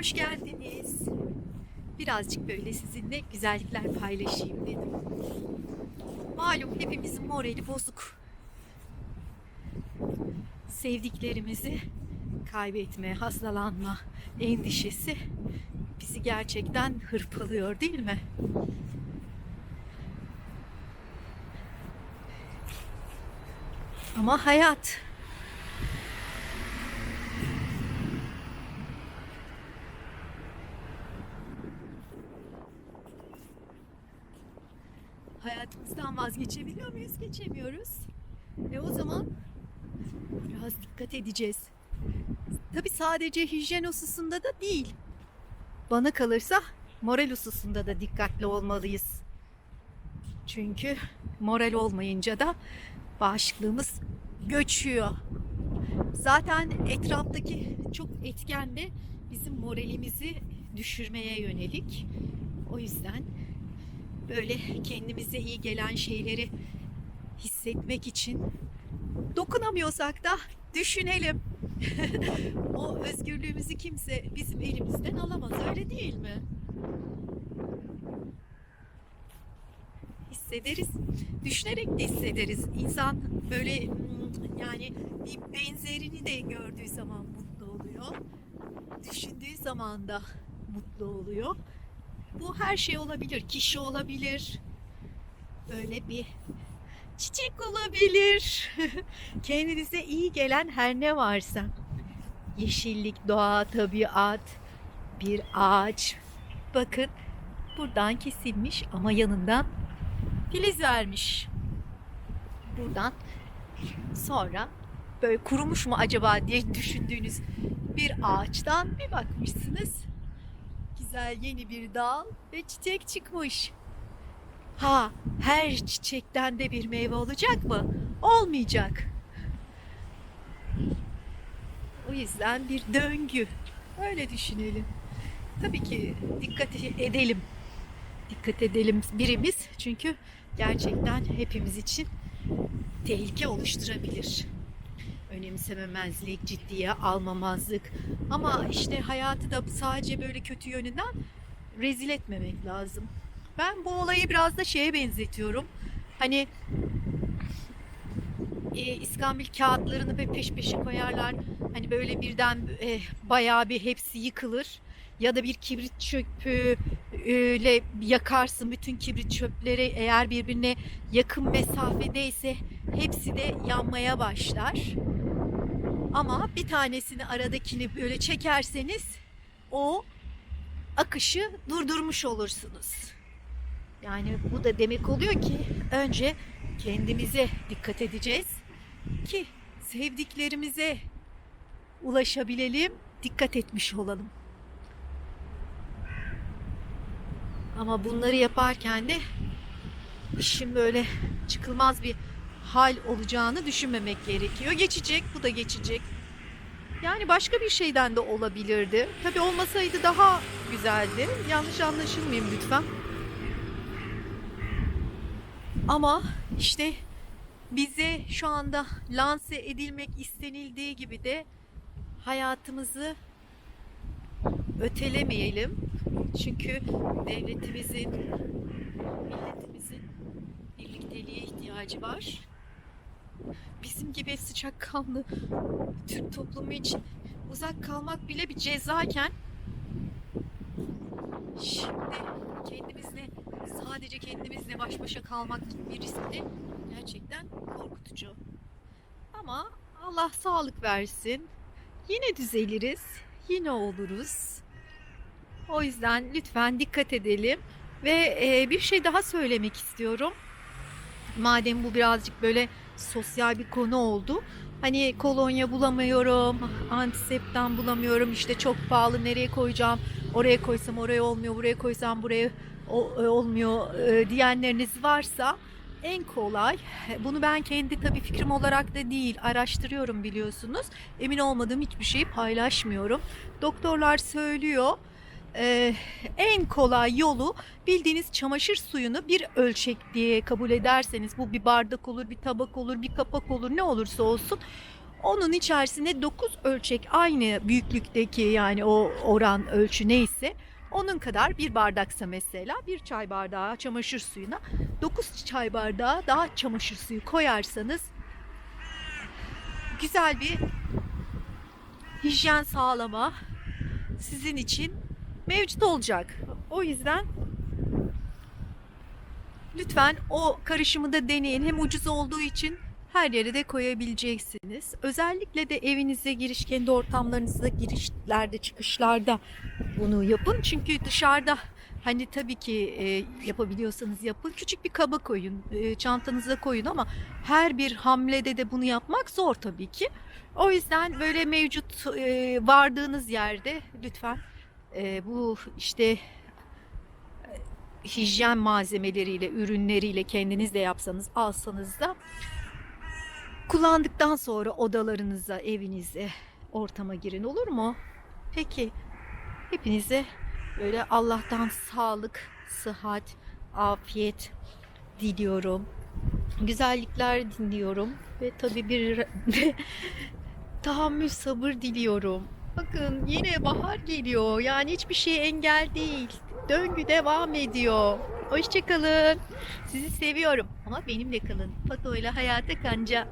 Hoş geldiniz. Birazcık böyle sizinle güzellikler paylaşayım dedim. Malum hepimizin morali bozuk. Sevdiklerimizi kaybetme, hastalanma endişesi bizi gerçekten hırpalıyor değil mi? Ama hayat hayatımızdan vazgeçebiliyor muyuz? Geçemiyoruz. Ve o zaman biraz dikkat edeceğiz. Tabi sadece hijyen hususunda da değil. Bana kalırsa moral hususunda da dikkatli olmalıyız. Çünkü moral olmayınca da bağışıklığımız göçüyor. Zaten etraftaki çok etken de bizim moralimizi düşürmeye yönelik. O yüzden böyle kendimize iyi gelen şeyleri hissetmek için dokunamıyorsak da düşünelim. o özgürlüğümüzü kimse bizim elimizden alamaz öyle değil mi? Hissederiz. Düşünerek de hissederiz. İnsan böyle hmm, yani bir benzerini de gördüğü zaman mutlu oluyor. Düşündüğü zaman da mutlu oluyor. Bu her şey olabilir. Kişi olabilir. Böyle bir çiçek olabilir. Kendinize iyi gelen her ne varsa. Yeşillik, doğa, tabiat, bir ağaç. Bakın buradan kesilmiş ama yanından filiz vermiş. Buradan sonra böyle kurumuş mu acaba diye düşündüğünüz bir ağaçtan bir bakmışsınız güzel yeni bir dal ve çiçek çıkmış. Ha, her çiçekten de bir meyve olacak mı? Olmayacak. O yüzden bir döngü. Öyle düşünelim. Tabii ki dikkat edelim. Dikkat edelim birimiz çünkü gerçekten hepimiz için tehlike oluşturabilir önemsememezlik, ciddiye almamazlık. Ama işte hayatı da sadece böyle kötü yönünden rezil etmemek lazım. Ben bu olayı biraz da şeye benzetiyorum. Hani e, iskambil kağıtlarını böyle peş peşe koyarlar. Hani böyle birden e, bayağı bir hepsi yıkılır. Ya da bir kibrit çöpüyle yakarsın bütün kibrit çöpleri eğer birbirine yakın mesafedeyse hepsi de yanmaya başlar. Ama bir tanesini aradakini böyle çekerseniz o akışı durdurmuş olursunuz. Yani bu da demek oluyor ki önce kendimize dikkat edeceğiz ki sevdiklerimize ulaşabilelim, dikkat etmiş olalım. Ama bunları yaparken de işin böyle çıkılmaz bir hal olacağını düşünmemek gerekiyor. Geçecek, bu da geçecek. Yani başka bir şeyden de olabilirdi. Tabii olmasaydı daha güzeldi. Yanlış anlaşılmayayım lütfen. Ama işte bize şu anda lanse edilmek istenildiği gibi de hayatımızı ötelemeyelim. Çünkü devletimizin, milletimizin birlikteliğe ihtiyacı var bizim gibi sıcakkanlı Türk toplumu için uzak kalmak bile bir cezaken şimdi kendimizle sadece kendimizle baş başa kalmak bir riskli gerçekten korkutucu. Ama Allah sağlık versin. Yine düzeliriz. Yine oluruz. O yüzden lütfen dikkat edelim. Ve e, bir şey daha söylemek istiyorum. Madem bu birazcık böyle sosyal bir konu oldu. Hani kolonya bulamıyorum, antiseptan bulamıyorum, işte çok pahalı nereye koyacağım, oraya koysam oraya olmuyor, buraya koysam buraya olmuyor e, diyenleriniz varsa en kolay, bunu ben kendi tabii fikrim olarak da değil, araştırıyorum biliyorsunuz. Emin olmadığım hiçbir şeyi paylaşmıyorum. Doktorlar söylüyor e, en kolay yolu bildiğiniz çamaşır suyunu bir ölçek diye kabul ederseniz bu bir bardak olur, bir tabak olur, bir kapak olur ne olursa olsun Onun içerisine 9 ölçek aynı büyüklükteki yani o oran ölçü neyse onun kadar bir bardaksa mesela bir çay bardağı çamaşır suyuna 9 çay bardağı daha çamaşır suyu koyarsanız güzel bir hijyen sağlama sizin için mevcut olacak. O yüzden lütfen o karışımı da deneyin. Hem ucuz olduğu için her yere de koyabileceksiniz. Özellikle de evinize giriş, kendi ortamlarınızda girişlerde, çıkışlarda bunu yapın. Çünkü dışarıda hani tabii ki e, yapabiliyorsanız yapın. Küçük bir kaba koyun, e, çantanıza koyun ama her bir hamlede de bunu yapmak zor tabii ki. O yüzden böyle mevcut e, vardığınız yerde lütfen e, bu işte e, hijyen malzemeleriyle, ürünleriyle kendiniz de yapsanız, alsanız da kullandıktan sonra odalarınıza, evinize, ortama girin olur mu? Peki. Hepinize böyle Allah'tan sağlık, sıhhat, afiyet diliyorum. Güzellikler diliyorum ve tabii bir tahammül, sabır diliyorum. Bakın yine bahar geliyor. Yani hiçbir şey engel değil. Döngü devam ediyor. Hoşçakalın. Sizi seviyorum ama benimle kalın. Fato ile hayata kanca.